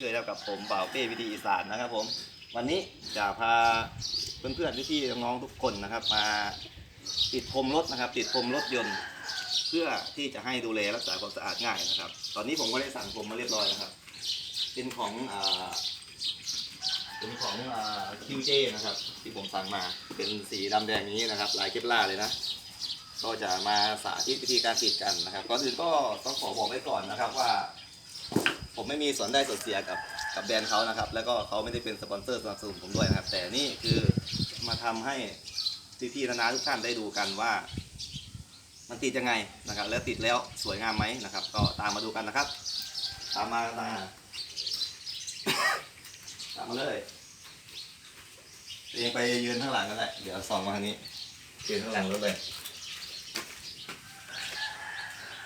เคยแล้วกับผมบ่าเป้วิธีอีสานนะครับผมวันนี้จะพาเพื่อนๆพี่ๆน้องๆทุกคนนะครับ มาติดพรมรถนะครับ ติดพรมรถยนต์ เพื่อที่จะให้ดูแลรักษาความสะอาดง่ายนะครับ ตอนนี้ผมก็ได้สั่งพรมมาเรียบร้อยแล้วครับ เป็นของอ่าเป็นของอ่าคิวเจนะครับ ที่ผมสั่งมาเป็นสีดำแดงนี้นะครับ ลายเคปล่าเลยนะ ก็จะมาสาธิตวิธีการติดกันนะครับก่อนอื่นก็ต้องขอบอกไว้ก่อนนะครับว่า ผมไม่มีส่วนได้ส่วนเสียกับกับแบรนด์เขานะครับ แล้วก็เขาไม่ได้เป็นสปอนเซอร์สนับสนุนผมด้วยนะครับ แต่นี่คือมาทำให้พี่ๆนานาทุกท่านได้ดูกันว่า มันติดยังไงนะครับ แล้วติดแล้วสวยงามไหมนะครับ ก็ตามมาดูกันนะครับ ตามมาตามมาตามมาเลยเองไปยืนข้างหลังกันแหละเดี๋ยวส่องมาทางนี้ยืนข้างหลังรถเลย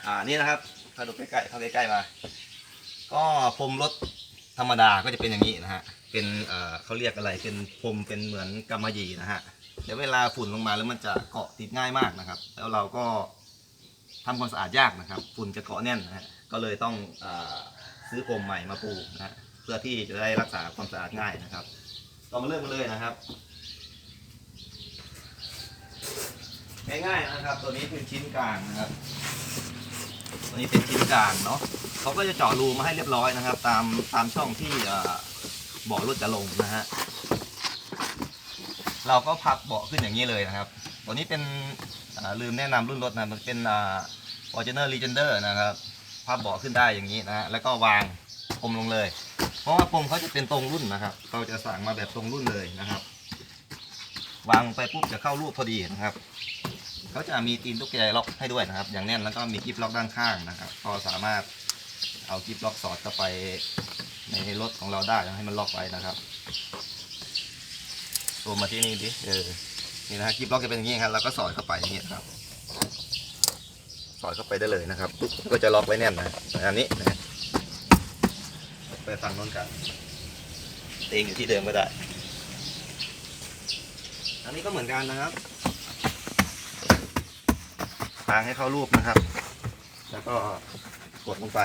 อ่านี่นะครับเข้าดูใกล้ๆเข้าใกล้ๆมา ก็พรมรถธรรมดาก็จะเป็นอย่างนี้นะฮะ เป็นเอ่อเขาเรียกอะไร เป็นพรมเป็นเหมือนกำมะหยี่นะฮะ เดี๋ยวเวลาฝุ่นลงมาแล้วมันจะเกาะติดง่ายมากนะครับ แล้วเราก็ทำความสะอาดยากนะครับ ฝุ่นจะเกาะแน่นนะฮะ ก็เลยต้องเออซื้อพรมใหม่มาปูนะฮะ เพื่อที่จะได้รักษาความสะอาดง่ายนะครับ เรามาเริ่มกันเลยนะครับ ง่ายๆนะครับ ตัวนี้เป็นชิ้นกลางนะครับ ตัวนี้เป็นชิ้นกลางเนาะเขาก็จะเจาะรูมาให้เรียบร้อยนะครับ ตามตามช่องที่เบาะรถจะลงนะฮะเราก็พับเบาะขึ้นอย่างนี้เลยนะครับ ตัวนี้เป็นลืมแนะนำรุ่นรถนะมันเป็นอ่า Fortuner Legender นะครับพับเบาะขึ้นได้อย่างนี้นะฮะแล้วก็วางปมลงเลย เพราะว่าปมเขาจะเป็นตรงรุ่นนะครับ เราจะสั่งมาแบบตรงรุ่นเลยนะครับ วางไปปุ๊บจะเข้ารูปพอดีนะครับ เขาจะมีตีนตุ๊กแกล็อกให้ด้วยนะครับ อย่างแน่นแล้วก็มีกิฟล็อกด้านข้างนะครับ ก็สามารถเอากิฟล็อกสอดเข้าไปในรถของเราได้ให้มันล็อกไว้นะครับตัวมาที่นี่ดิเออนี่นะฮะกิฟล็อกจะเป็นอย่างนี้ครับแล้วก็สอดเข้าไปอย่างนี้นะครับสอดเข้าไปได้เลยนะครับ ก็จะล็อกไว้แน่นนะอันนี้นะฮะไปฝั่งโน้นกันเตงอยู่ที่เดิมก็ได้ อันนี้ก็เหมือนกันนะครับ ทางให้เข้ารูปนะครับ แล้วก็กดลงไป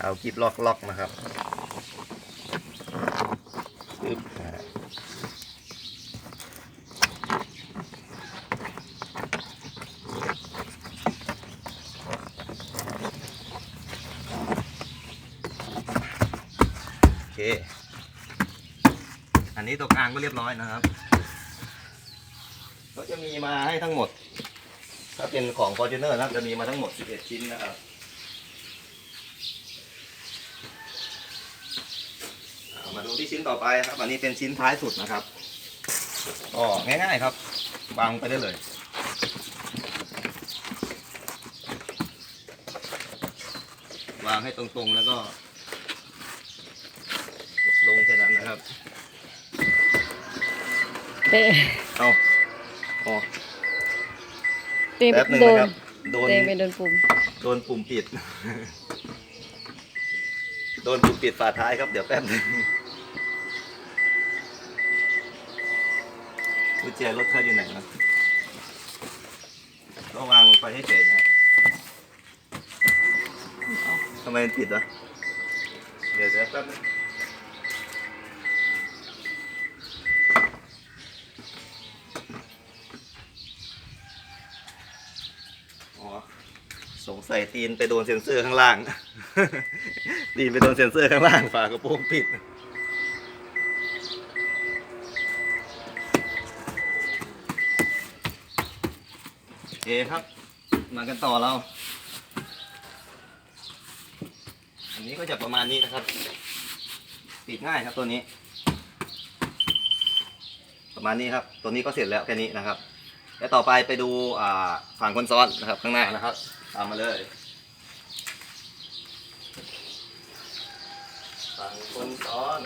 เอากิบล็อกล็อกนะครับปึ๊บโอเค อันนี้ตัวกลางก็เรียบร้อยนะครับ ก็จะมีมาให้ทั้งหมด ถ้าเป็นของ Fortuner นะครับจะมีมาทั้งหมด 11 ชิ้นนะครับเอามาดูที่ชิ้นต่อไปครับ อันนี้เป็นชิ้นท้ายสุดนะครับก็ง่ายๆครับวางไปได้เลย วางให้ตรงๆแล้วก็ ลงแค่นั้นนะครับเตะเอาอ๋อ เตะแป๊บหนึ่งโดนะนครับ โดน เตะไปโดนปุ่มโดนปุ่มปิด โดนปุ่มปิดฝาท้ายครับ เดี๋ยวแป๊บหนึงกุญแจรถเขาอยู่ไหนนะก็วางลงไปให้เฉยนะฮะเอ้าทำไมมันปิดวะเดี๋ยวเดี๋ยวแป๊บนึงอ๋อ สงสัยตีนไปโดนเซ็นเซอร์ข้างล่าง ตีนไปโดนเซ็นเซอร์ข้างล่างฝากระโปรงปิดโอครับ มากันต่อเรา อันนี้ก็จะประมาณนี้นะครับติดง่ายครับตัวนี้ ประมาณนี้ครับ ตัวนี้ก็เสร็จแล้วแค่นี้นะครับ แล้วต่อไปไปดูอ่าฝั่งคนซ้อนนะครับข้างหน้านะครับ ตามมาเลยฝั่งคนซ้อน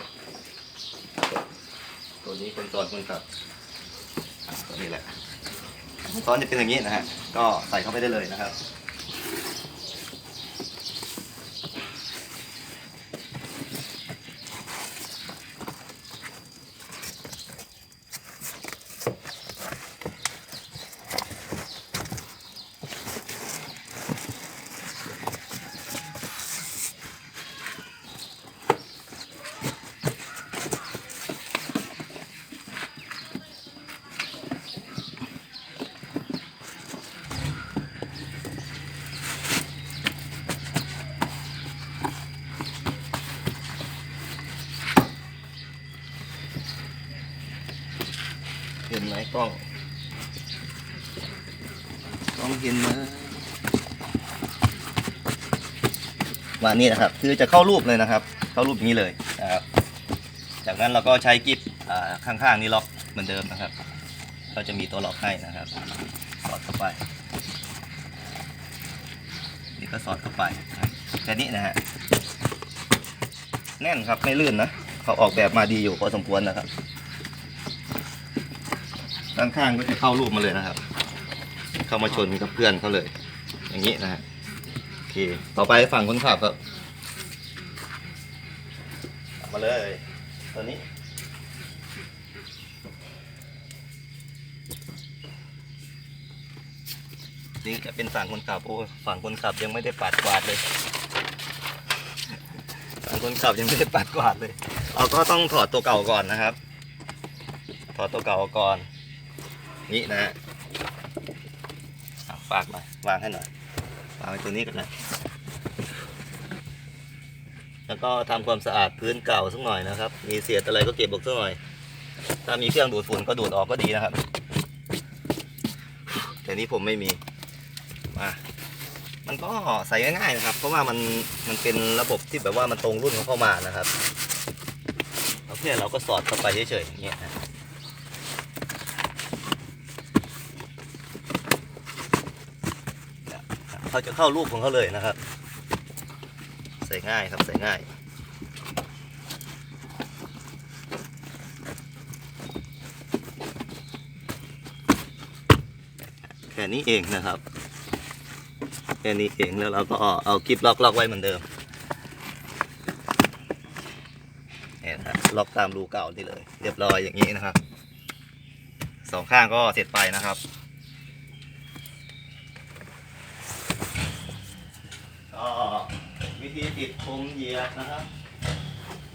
ตัวนี้คนซ้อนคนขับอะตัวนี้แหละคนซ้อนจะเป็นอย่างนี้นะฮะ ก็ใส่เข้าไปได้เลยนะครับ นไหมกล้องกล้องเห็นไหมานี่นะครับ คือจะเข้ารูปเลยนะครับ เข้ารูปอย่างนี้เลยนะครับ จากนั้นเราก็ใช้กิฟอ่าข้างๆนี้ล็อกเหมือนเดิมนะครับ ก็จะมีตัวล็อกให้นะครับสอดเข้าไปนี่ก็สอดเข้าไปแค่นี้นะฮะแน่นครับไม่ลื่นนะเขาออกแบบมาดีอยู่พอสมควรนะครับ ด้านข้างก็จะเข้ารูปมาเลยนะครับ เข้ามาชนกับเพื่อนเขาเลย อย่างนี้นะฮะโอเคต่อไปฝั่งคนขับครับมาเลยตัวนี้นี่จะเป็นฝั่งคนขับโอ้ฝั่งคนขับยังไม่ได้ปัดกวาดเลยฝั่งคนขับยังไม่ได้ปัดกวาดเลย เราก็ต้องถอดตัวเก่าก่อนนะครับ ถอดตัวเก่าก่อน นี่นะฮะอะฝากหน่อยวางให้หน่อยวางไว้ตัวนี้กันนะแล้วก็ทำความสะอาดพื้นเก่าสักหน่อยนะครับ มีเศษอะไรก็เก็บออกสักหน่อย ถ้ามีเครื่องดูดฝุ่นก็ดูดออกก็ดีนะครับ แต่นี้ผมไม่มีมามันก็ใส่ง่ายๆนะครับ เพราะว่ามันมันเป็นระบบที่แบบว่ามันตรงรุ่นของเข้ามานะครับเราแค่เราก็สอดเข้าไปเฉยๆอย่างเงี้ยนะ เขาจะเข้ารูปของเขาเลยนะครับ ใส่ง่ายครับใส่ง่าย แค่นี้เองนะครับ แค่นี้เองแล้วเราก็เอากิฟล็อกล็อกไว้เหมือนเดิมเนี่ยนะล็อกตามรูเก่านี่เลย เรียบร้อยอย่างนี้นะครับสองข้างก็เสร็จไปนะครับ ก็วิธีติดพรมเหยียบนะครับ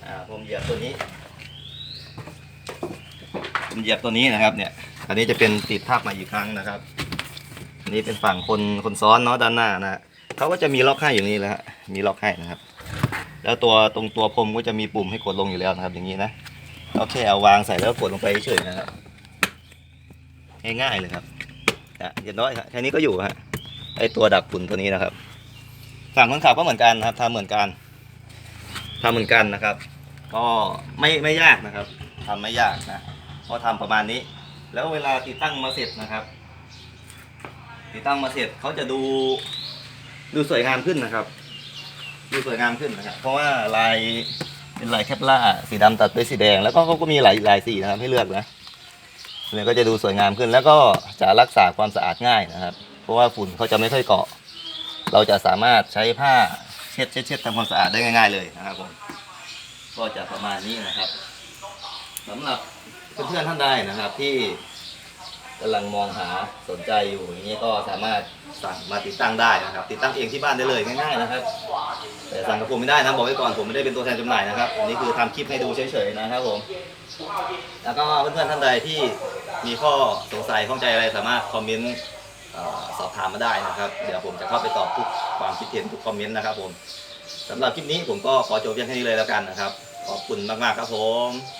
อ่าพรมเหยียบตัวนี้พรมเหยียบตัวนี้นะครับ เนี่ย อันนี้จะเป็นติดภาพมาอีกครั้งนะครับ อันนี้เป็นฝั่งคนคนซ้อนเนาะด้านหน้านะเขาก็จะมีล็อกให้อยู่นี่แหละฮะมีล็อกให้นะครับ แล้วตัวตรงตัวพรมก็จะมีปุ่มให้กดลงอยู่แล้วนะครับ อย่างนี้นะเราแค่เอาวางใส่แล้วกดลงไปเฉยนะครับง่ายๆเลยครับอะอย่างน้อยครับแค่นี้ก็อยู่ฮะไอตัวดักฝุ่นตัวนี้นะครับ ฝั่งคนขับก็เหมือนกันนะครับทำเหมือนกันทำเหมือนกันนะครับ ก็ไม่ไม่ยากนะครับทำไม่ยากนะเพราะทำประมาณนี้ แล้วเวลาติดตั้งมาเสร็จนะครับ ติดตั้งมาเสร็จเขาจะดูดูสวยงามขึ้นนะครับ ดูสวยงามขึ้นนะครับ เพราะว่าลายเป็นลายแคปล่าสีดำตัดด้วยสีแดง แล้วก็เขาก็มีหลายหลายสีนะครับให้เลือกนะเนี่ยก็จะดูสวยงามขึ้น แล้วก็จะรักษาความสะอาดง่ายนะครับ เพราะว่าฝุ่นเขาจะไม่ค่อยเกาะ เราจะสามารถใช้ผ้าเช็ดเช็ดเช็ดทำความสะอาดได้ง่าย ๆเลยนะครับผมก็จะประมาณนี้นะครับสำหรับเพื่อนๆท่านใดนะครับ ที่กำลังมองหาสนใจอยู่อย่างนี้ก็สามารถสั่งมาติดตั้งได้นะครับ ติดตั้งเองที่บ้านได้เลยง่ายๆนะครับ แต่สั่งกับผมไม่ได้นะบอกไว้ก่อนผมไม่ได้เป็นตัวแทนจำหน่ายนะครับอันนี้คือทำคลิปให้ดูเฉยๆนะครับผมแล้วก็เพื่อนๆท่านใดที่มีข้อสงสัยข้องใจอะไรสามารถคอมเมนต์ สอบถามมาได้นะครับ เดี๋ยวผมจะเข้าไปตอบทุกความคิดเห็นทุกคอมเมนต์นะครับผมสำหรับคลิปนี้ผมก็ขอจบเพียงแค่นี้เลยแล้วกันนะครับ ขอบคุณมากๆครับผม